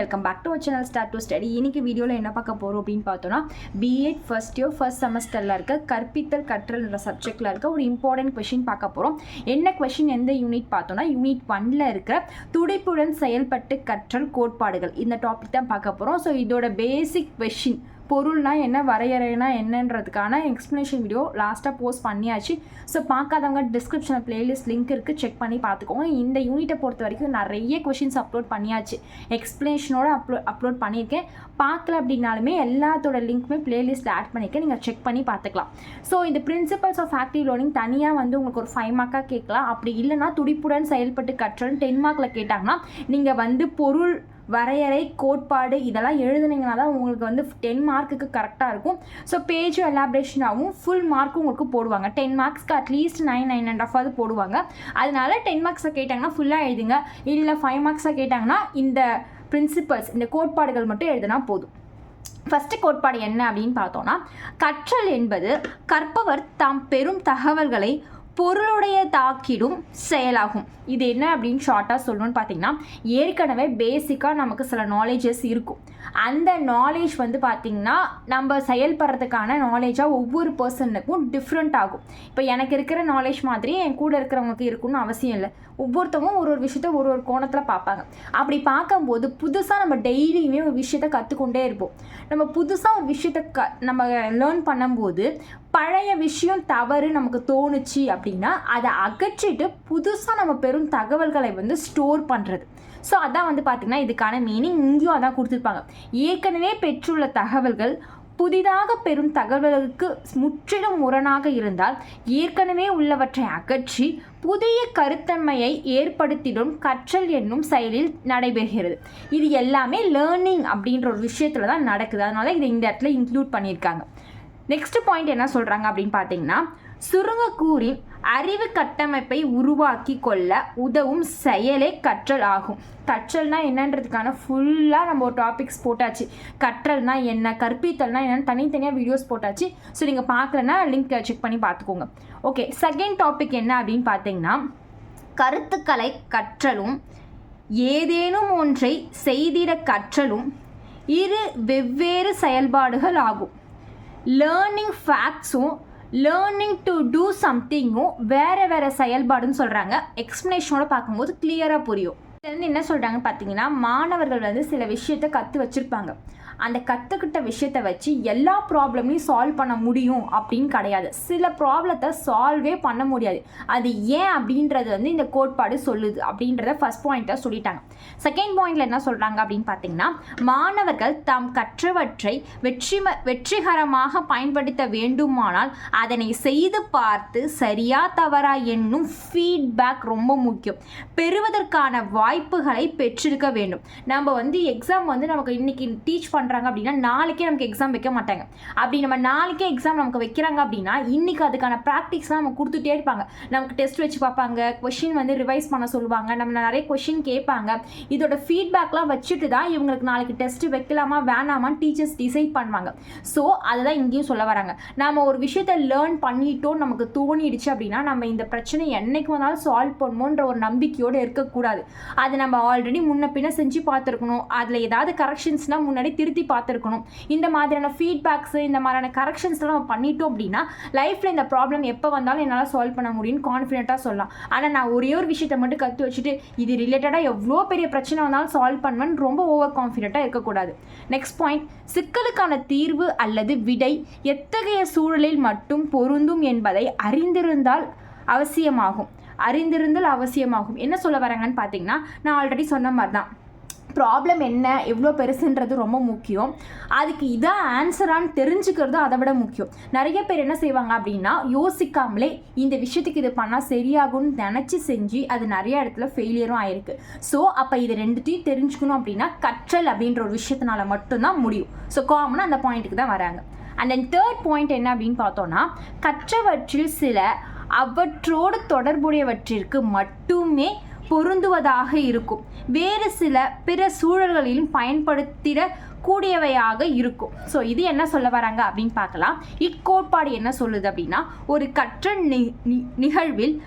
Welcome back to channel start to study இன்னைக்கு வீடியோவில் என்ன பார்க்க போகிறோம் அப்படின்னு பார்த்தோன்னா பிஎட் ஃபர்ஸ்ட் இயர் ஃபர்ஸ்ட் செமஸ்டரில் இருக்க கற்பித்தல் கற்றல்ன்ற சப்ஜெக்டில் இருக்க ஒரு இம்பார்ட்டன்ட் கொஷின் பார்க்க போகிறோம் என்ன கொஷின் எந்த யூனிட் பார்த்தோன்னா யூனிட் ஒன்ல இருக்கிற துடிப்புடன் செயல்பட்டு கற்றல் கோட்பாடுகள். இந்த டாபிக் தான் பார்க்க போகிறோம் ஸோ இதோட பேசிக் கொஷின் பொருள்னா என்ன வரையறைனா என்னன்றதுக்கான எக்ஸ்ப்ளனேஷன் வீடியோ லாஸ்ட்டாக போஸ்ட் பண்ணியாச்சு. ஸோ பார்க்காதவங்க டிஸ்கிரிப்ஷனில் பிளேலிஸ்ட் லிங்க் இருக்குது செக் பண்ணி பார்த்துக்கோங்க. இந்த யூனிட்டை பொறுத்த வரைக்கும் நிறைய கொஷின்ஸ் அப்லோட் பண்ணியாச்சு. எக்ஸ்ப்ளனேஷனோட அப்லோ அப்லோட் பண்ணியிருக்கேன். பார்க்கல அப்படின்னாலுமே எல்லாத்தோட லிங்க்குமே பிளேலிஸ்ட்டில் ஆட் பண்ணியிருக்கேன். நீங்கள் செக் பண்ணி பார்த்துக்கலாம். ஸோ இந்த பிரின்சிபல்ஸ் ஆஃப் ஆக்டிவ் லேர்னிங் தனியாக வந்து உங்களுக்கு ஒரு ஃபைவ் மார்க்காக கேட்கலாம். அப்படி இல்லைனா துடிப்புடன் செயல்பட்டு கற்றல் டென் மார்க்கில் கேட்டாங்கன்னா நீங்கள் வந்து பொருள் வரையறை கோட்பாடு இதெல்லாம் எழுதுனீங்கன்னா தான் உங்களுக்கு வந்து டென் மார்க்குக்கு கரெக்டாக இருக்கும். ஸோ பேஜும் எலாபரேஷனாகவும் ஃபுல் மார்க்கும் உங்களுக்கு போடுவாங்க. Ten மார்க்ஸ்க்கு at least nine nine and ஆஃபாவது போடுவாங்க. அதனால டென் மார்க்ஸை கேட்டாங்கன்னா ஃபுல்லாக எழுதுங்க. இல்லை ஃபைவ் மார்க்ஸை கேட்டாங்கன்னா இந்த பிரின்சிபல்ஸ் இந்த கோட்பாடுகள் மட்டும் எழுதுனா போதும். ஃபஸ்ட்டு கோட்பாடு என்ன அப்படின்னு பார்த்தோன்னா கற்றல் என்பது கற்பவர் தாம் பெறும் தகவல்களை பொருளுடைய தாக்கிடும் செயலாகும். இது என்ன அப்படின்னு ஷார்ட்டாக சொல்லணும்னு பார்த்தீங்கன்னா ஏற்கனவே பேசிக்காக நமக்கு சில நாலேஜஸ் இருக்கும். அந்த நாலேஜ் வந்து பார்த்திங்கன்னா நம்ம செயல்படுறதுக்கான நாலேஜாக ஒவ்வொரு பர்சனுக்கும் டிஃப்ரெண்ட் ஆகும். இப்போ எனக்கு இருக்கிற நாலேஜ் மாதிரி என் கூட இருக்கிறவங்களுக்கு இருக்கும்னு அவசியம் இல்லை. ஒவ்வொருத்தவங்க ஒரு ஒரு விஷயத்த ஒரு ஒரு கோணத்தில் பார்ப்பாங்க. அப்படி பார்க்கும்போது புதுசாக நம்ம டெய்லியுமே ஒரு விஷயத்த கற்றுக்கொண்டே இருப்போம். நம்ம புதுசாக ஒரு விஷயத்த க நம்ம லேர்ன் பண்ணும்போது பழைய விஷயம் தவறு நமக்கு தோணுச்சு அப்படின்னா அதை அகற்றிட்டு புதுசாக நம்ம பெரும் தகவல்களை வந்து ஸ்டோர் பண்ணுறது ஸோ அதான் வந்து பார்த்திங்கன்னா இதுக்கான மீனிங் இங்கேயும் அதான் கொடுத்துருப்பாங்க. ஏற்கனவே பெற்றுள்ள தகவல்கள் புதிதாக பெறும் தகவல்களுக்கு முற்றிலும் முரணாக இருந்தால் ஏற்கனவே உள்ளவற்றை அகற்றி புதிய கருத்தன்மையை ஏற்படுத்திடும் கற்றல் என்னும் செயலில் நடைபெறுகிறது. இது எல்லாமே லேர்னிங் அப்படின்ற ஒரு விஷயத்தில் தான் நடக்குது. அதனால இதை இந்த இடத்துல இன்க்ளூட் பண்ணியிருக்காங்க. நெக்ஸ்ட் பாயிண்ட் என்ன சொல்கிறாங்க அப்படின்னு பார்த்தீங்கன்னா சுருங்கக்கூறின் அறிவு கட்டமைப்பை உருவாக்கி கொள்ள உதவும் செயலே கற்றல் ஆகும். கற்றல்னா என்னன்றதுக்கான ஃபுல்லாக நம்ம ஒரு டாபிக்ஸ் போட்டாச்சு. கற்றல்னா என்ன கற்பித்தல்னா என்னன்னு தனித்தனியாக வீடியோஸ் போட்டாச்சு. ஸோ நீங்கள் பார்க்கலன்னா லிங்க் செக் பண்ணி பார்த்துக்கோங்க. ஓகே செகண்ட் டாபிக் என்ன அப்படின்னு பார்த்தீங்கன்னா கருத்துக்களை கற்றலும் ஏதேனும் ஒன்றை செய்திட கற்றலும் இரு வெவ்வேறு செயல்பாடுகள் ஆகும். லேர்னிங் ஃபேக்ட்ஸும் லேர்னிங் டு டூ சம்திங்கும் வேறு வேறு செயல்பாடுன்னு சொல்கிறாங்க எக்ஸ்ப்ளனேஷனோட பார்க்கும்போது கிளியராக புரியும். இதுலேருந்து என்ன சொல்கிறாங்கன்னு பார்த்தீங்கன்னா மாணவர்கள் வந்து சில விஷயத்த கற்று வச்சுருப்பாங்க. அந்த கற்றுக்கிட்ட விஷயத்தை வச்சு எல்லா ப்ராப்ளமையும் சால்வ் பண்ண முடியும் அப்படின்னு கிடையாது. சில ப்ராப்ளத்தை சால்வே பண்ண முடியாது. அது ஏன் அப்படின்றது வந்து இந்த கோட்பாடு சொல்லுது அப்படின்றத ஃபர்ஸ்ட் பாயிண்ட்டாக சொல்லிட்டாங்க. செகண்ட் பாயிண்டில் என்ன சொல்கிறாங்க அப்படின்னு பார்த்தீங்கன்னா மாணவர்கள் தாம் கற்றவற்றை வெற்றி வெற்றிகரமாக பயன்படுத்த வேண்டுமானால் அதனை செய்து பார்த்து சரியா தவறா என்னும் ஃபீட்பேக் ரொம்ப முக்கியம். பெறுவதற்கான வாய்ப்புகளை பெற்றிருக்க வேண்டும். நம்ம வந்து எக்ஸாம் வந்து நமக்கு இன்னைக்கு டீச் பண்ணுறாங்க அப்படின்னா நாளைக்கே நமக்கு எக்ஸாம் வைக்க மாட்டாங்க. அப்படி நம்ம நாளைக்கே எக்ஸாம் நமக்கு வைக்கிறாங்க அப்படின்னா இன்றைக்கி அதுக்கான ப்ராக்டிஸ்லாம் நம்ம கொடுத்துட்டே இருப்பாங்க. நமக்கு டெஸ்ட் வச்சு பார்ப்பாங்க. கொஷின் வந்து ரிவைஸ் பண்ண சொல்லுவாங்க. நம்ம நிறைய கொஷின் கேட்பாங்க. இதோட ஃபீட்பேக்லாம் வச்சுட்டு தான் இவங்களுக்கு நாளைக்கு டெஸ்ட் வைக்கலாமா வேணாமான்னு டீச்சர்ஸ் டிசைட் பண்ணுவாங்க. ஸோ அதுதான் இங்கேயும் சொல்ல வராங்க. நம்ம ஒரு விஷயத்த லேர்ன் பண்ணிட்டோம் நமக்கு தோணிடுச்சு அப்படின்னா நம்ம இந்த பிரச்சனை என்னைக்கு வந்தாலும் சால்வ் பண்ணுமோன்ற ஒரு நம்பிக்கையோடு இருக்கக்கூடாது. அது நம்ம ஆல்ரெடி முன்ன பின்ன செஞ்சு பார்த்துருக்கணும். அதில் ஏதாவது கரெக்ஷன்ஸ்னால் முன்னாடி திருத்தி பார்த்துருக்கணும். இந்த மாதிரியான ஃபீட்பேக்ஸு இந்த மாதிரியான கரெக்ஷன்ஸ்லாம் நம்ம பண்ணிட்டோம் அப்படின்னா லைஃப்பில் இந்த ப்ராப்ளம் எப்போ வந்தாலும் என்னால் சால்வ் பண்ண முடியும்னு கான்ஃபிடென்ட்டாக சொல்லலாம். ஆனால் நான் ஒரே ஒரு விஷயத்தை மட்டும் கற்று வச்சுட்டு இது ரிலேட்டடாக எவ்வளோ பெரிய பிரச்சனை வந்தாலும் சால்வ் பண்ணுவேன்னு ரொம்ப ஓவர் கான்ஃபிடென்ட்டாக இருக்கக்கூடாது. நெக்ஸ்ட் பாயிண்ட் சிக்கலுக்கான தீர்வு அல்லது விடை எத்தகைய சூழலில் மட்டும் பொருந்தும் என்பதை அறிந்திருந்தால் அவசியமாகும். அறிந்திருந்தால் அவசியமாகும். என்ன சொல்ல வராங்கன்னு பார்த்தீங்கன்னா நான் ஆல்ரெடி சொன்ன மாதிரி தான் ப்ராப்ளம் என்ன எவ்வளோ பெருசுன்றது ரொம்ப முக்கியம். அதுக்கு இதான் ஆன்சரான்னு தெரிஞ்சுக்கிறது அதை விட முக்கியம். நிறைய பேர் என்ன செய்வாங்க அப்படின்னா யோசிக்காமலே இந்த விஷயத்துக்கு இது பண்ணால் சரியாகும்னு நினச்சி செஞ்சு அது நிறைய இடத்துல ஃபெயிலியரும் ஆயிருக்கு. ஸோ அப்போ இது ரெண்டுத்தையும் தெரிஞ்சுக்கணும் அப்படின்னா கற்றல் அப்படின்ற ஒரு விஷயத்தினால மட்டும்தான் முடியும். ஸோ காமனாக அந்த பாயிண்ட்டுக்கு தான் வராங்க. அண்ட் தென் தேர்ட் பாயிண்ட் என்ன அப்படின்னு பார்த்தோன்னா கற்றவற்றில் சில அவற்றோடு தொடர்புடையவற்றிற்கு மட்டுமே பொருந்துவதாக இருக்கும். வேறு சில பிற சூழல்களிலும் பயன்படுத்திட கூடியவையாக இருக்கும். ஸோ இது என்ன சொல்ல வராங்க அப்படின்னு பார்க்கலாம். இக்கோட்பாடு என்ன சொல்லுது அப்படின்னா ஒரு கற்ற நி நி- நிகழ்வில்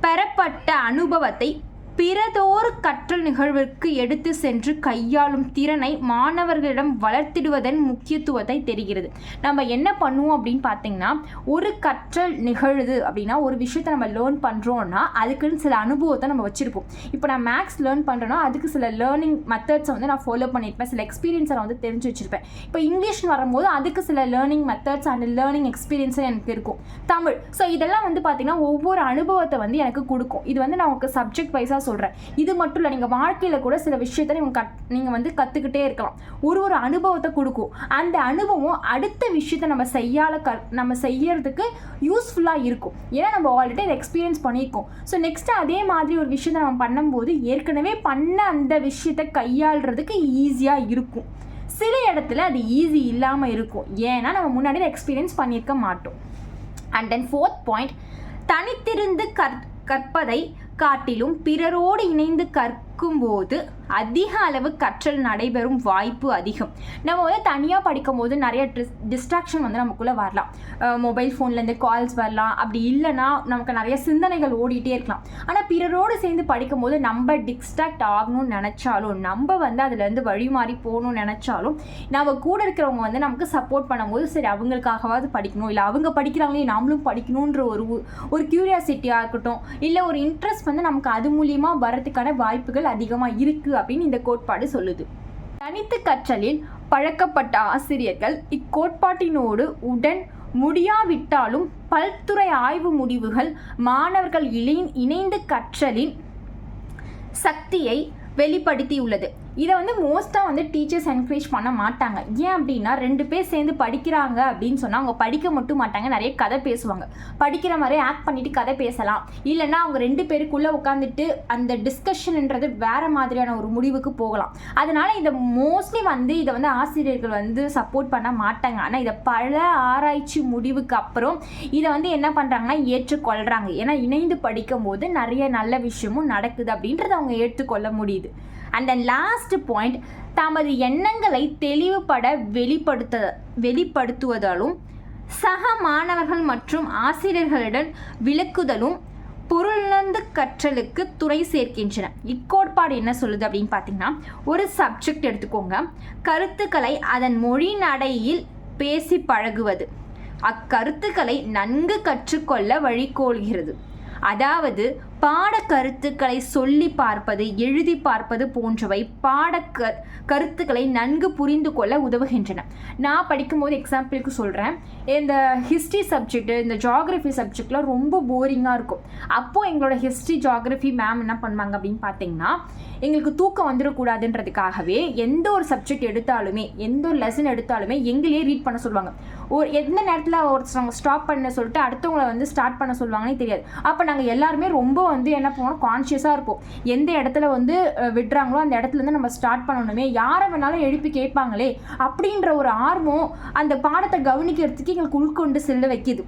பெறப்பட்ட அனுபவத்தை பிறதோர் கற்றல் நிகழ்விற்கு எடுத்து சென்று கையாளும் திறனை மாணவர்களிடம் வளர்த்திடுவதன் முக்கியத்துவத்தை தெரிகிறது. நம்ம என்ன பண்ணுவோம் அப்படின்னு பார்த்தீங்கன்னா ஒரு கற்றல் நிகழுது அப்படின்னா ஒரு விஷயத்தை நம்ம லேர்ன் பண்ணுறோன்னா அதுக்குன்னு சில அனுபவத்தை நம்ம வச்சுருப்போம். இப்போ நான் மேக்ஸ் லேர்ன் பண்ணுறேன்னா அதுக்கு சில லேர்னிங் மெத்தட்ஸை வந்து நான் ஃபாலோ பண்ணியிருப்பேன். சில எக்ஸ்பீரியன்ஸை நான் வந்து தெரிஞ்சு வச்சுருப்பேன். இப்போ இங்கிலீஷ் வரும்போது அதுக்கு சில லேர்னிங் மெத்தட்ஸ் அண்ட் லேர்னிங் எக்ஸ்பீரியன்ஸும் எனக்கு இருக்கும். தமிழ். ஸோ இதெல்லாம் வந்து பார்த்திங்கன்னா ஒவ்வொரு அனுபவத்தை வந்து எனக்கு கொடுக்கும். இது வந்து நான் உங்களுக்கு சப்ஜெக்ட் வைஸாக சொல்கிறேன் இது மட்டும் இல்லை நீங்கள் வாழ்க்கையில் கூட சில விஷயத்த நீங்கள் கட் நீங்கள் வந்து கற்றுக்கிட்டே இருக்கலாம். ஒரு ஒரு அனுபவத்தை கொடுக்கும். அந்த அனுபவம் அடுத்த விஷயத்தை நம்ம செய்யால க நம்ம செய்யறதுக்கு யூஸ்ஃபுல்லாக இருக்கும். ஏன்னா நம்ம ஆல்ரெடி அதை எக்ஸ்பீரியன்ஸ் பண்ணியிருக்கோம் ஸோ நெக்ஸ்ட்டு அதே மாதிரி ஒரு விஷயத்தை நம்ம பண்ணும்போது ஏற்கனவே பண்ண அந்த விஷயத்தை கையாளுறதுக்கு ஈஸியாக இருக்கும். சில இடத்துல அது ஈஸி இல்லாமல் இருக்கும். ஏன்னா நம்ம முன்னாடி எக்ஸ்பீரியன்ஸ் பண்ணியிருக்க மாட்டோம். அண்ட் தென் ஃபோர்த் பாயிண்ட் தனித்திருந்து கற் கற்பதை காட்டிலும் பிறரோடு இணைந்து படிக்கும்போது அதிக அளவு கற்றல் நடைபெறும் வாய்ப்பு அதிகம். நம்ம வந்து தனியாக படிக்கும்போது நிறைய டிஸ் டிஸ்ட்ராக்ஷன் வந்து நமக்குள்ளே வரலாம். மொபைல் ஃபோன்லேருந்து கால்ஸ் வரலாம். அப்படி இல்லைன்னா நமக்கு நிறைய சிந்தனைகள் ஓடிட்டே இருக்கலாம். ஆனால் பிறரோடு சேர்ந்து படிக்கும்போது நம்ம டிஸ்ட்ராக்ட் ஆகணும்னு நினச்சாலும் நம்ம வந்து அதுலேருந்து வழி மாறி போகணும்னு நினச்சாலும் நம்ம கூட இருக்கிறவங்க வந்து நமக்கு சப்போர்ட் பண்ணும்போது சரி அவங்களுக்காகவாவது படிக்கணும். இல்லை அவங்க படிக்கிறாங்களே நாமளும் படிக்கணுன்ற ஒரு ஒரு க்யூரியாசிட்டியாக இருக்கட்டும். இல்லை ஒரு இன்ட்ரெஸ்ட் வந்து நமக்கு அது மூலியமாக வரதுக்கான வாய்ப்புகள் அதிகமாக இருக்குது அப்படின்னு இந்த கோட்பாடு சொல்லுது. தனித்து கற்றலில் பழக்கப்பட்ட ஆசிரியர்கள் இக்கோட்பாட்டினோடு உடன் முடியாவிட்டாலும் பல்துறை ஆய்வு முடிவுகள் மாணவர்கள் இணை இணைந்து கற்றலின் சக்தியை வெளிப்படுத்தியுள்ளது. இதை வந்து மோஸ்ட்டாக வந்து டீச்சர்ஸ் என்கரேஜ் பண்ண மாட்டாங்க. ஏன் அப்படின்னா ரெண்டு பேர் சேர்ந்து படிக்கிறாங்க அப்படின்னு சொன்னால் அவங்க படிக்க மட்டும் மாட்டாங்க. நிறைய கதை பேசுவாங்க. படிக்கிற மாதிரி ஆக்ட் பண்ணிட்டு கதை பேசலாம். இல்லைன்னா அவங்க ரெண்டு பேருக்குள்ளே உட்காந்துட்டு அந்த டிஸ்கஷன்ன்றது வேற மாதிரியான ஒரு முடிவுக்கு போகலாம். அதனால இதை மோஸ்ட்லி வந்து இதை வந்து ஆசிரியர்கள் வந்து சப்போர்ட் பண்ண மாட்டாங்க. ஆனால் இதை பல ஆராய்ச்சி முடிவுக்கு அப்புறம் இதை வந்து என்ன பண்ணுறாங்கன்னா ஏற்றுக்கொள்கிறாங்க ஏன்னா இணைந்து படிக்கும் போது நிறைய நல்ல விஷயமும் நடக்குது அப்படின்றத அவங்க ஏற்றுக்கொள்ள முடியுது. அண்ட் தென் லாஸ்ட் பாயிண்ட் தமது எண்ணங்களை தெளிவுபட வெளிப்படுத்த வெளிப்படுத்துவதாலும் சக மாணவர்கள் மற்றும் ஆசிரியர்களுடன் விளக்குதலும் பொருளந்து கற்றலுக்கு துணை சேர்க்கின்றன. இக்கோட்பாடு என்ன சொல்லுது அப்படின்னு பார்த்தீங்கன்னா ஒரு சப்ஜெக்ட் எடுத்துக்கோங்க. கருத்துக்களை அதன் மொழி நடையில் பேசி பழகுவது. அக்கருத்துக்களை நன்கு கற்றுக்கொள்ள வழிகோள்கிறது அதாவது பாட கருத்துக்களை சொல்லி பார்ப்பது எழுதி பார்ப்பது போன்றவை பாட க கருத்துக்களை நன்கு புரிந்து கொள்ள உதவுகின்றன. நான் படிக்கும்போது எக்ஸாம்பிளுக்கு சொல்கிறேன் இந்த ஹிஸ்ட்ரி சப்ஜெக்ட் இந்த ஜாகிரஃபி சப்ஜெக்ட்லாம் ரொம்ப போரிங்காக இருக்கும். அப்போது எங்களோட ஹிஸ்ட்ரி ஜாகிரஃபி மேம் என்ன பண்ணுவாங்க அப்படின்னு பார்த்தீங்கன்னா எங்களுக்கு தூக்கம் வந்துடக்கூடாதுன்றதுக்காகவே எந்த ஒரு சப்ஜெக்ட் எடுத்தாலுமே எந்த ஒரு லெசன் எடுத்தாலுமே எங்களையே ரீட் பண்ண சொல்லுவாங்க. ஒரு எந்த நேரத்தில் ஒருத்தவங்க ஸ்டாப் பண்ண சொல்லிட்டு அடுத்தவங்கள வந்து ஸ்டார்ட் பண்ண சொல்லுவாங்கன்னே தெரியாது. அப்போ நாங்கள் எல்லாருமே ரொம்ப வந்து என்ன பண்ணுவோம்? கான்ஷியஸாக இருப்போம். எந்த இடத்துல வந்து விடுறாங்களோ அந்த இடத்துல இருந்து நம்ம ஸ்டார்ட் பண்ணணுமே. யாரை வேணாலும் எழுப்பி கேட்பாங்களே. அப்படின்ற ஒரு ஆர்வம் அந்த பாடத்தை கவனிக்கிறதுக்கு எங்களுக்கு உள்கொண்டு செல்ல வைக்கிது.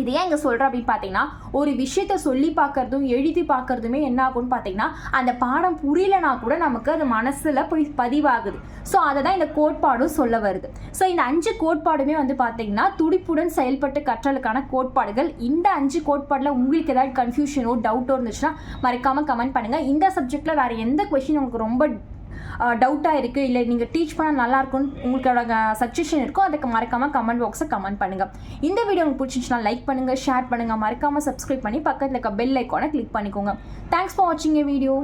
இது ஏன் இங்கே சொல்கிறேன் அப்படின்னு பார்த்தீங்கன்னா ஒரு விஷயத்த சொல்லி பார்க்கறதும் எழுதி பார்க்கறதுமே என்ன ஆகும்னு பார்த்தீங்கன்னா அந்த பாடம் புரியலனா கூட நமக்கு அது மனசில் போய் பதிவாகுது. ஸோ அதை தான் இந்த கோட்பாடும் சொல்ல வருது. ஸோ இந்த அஞ்சு கோட்பாடுமே வந்து பார்த்தீங்கன்னா துடிப்புடன் செயல்பட்டு கற்றலுக்கான கோட்பாடுகள். இந்த அஞ்சு கோட்பாடில் உங்களுக்கு ஏதாவது கன்ஃபியூஷனோ டவுட்டோ இருந்துச்சுன்னா மறக்காமல் கமெண்ட் பண்ணுங்கள் இந்த சப்ஜெக்டில் வேறு எந்த கொஷின் உங்களுக்கு ரொம்ப டவுட்டாக இருக்குது இல்லை நீங்கள் டீச் பண்ணால் நல்லா இருக்கும்னு உங்களோட சஜஷன் இருக்கோ அதுக்கு மறக்காமல் கமெண்ட் பாக்ஸை கமெண்ட் பண்ணுங்கள் இந்த வீடியோ உங்களுக்கு பிடிச்சிச்சுன்னா லைக் பண்ணுங்கள் ஷேர் பண்ணுங்கள் மறக்காமல் சப்ஸ்கிரைப் பண்ணி பக்கத்தில் இருக்க பெல் ஐக்கானை கிளிக் பண்ணிக்கோங்க. தேங்க்ஸ் ஃபார் வாட்சிங் ஏ வீடியோ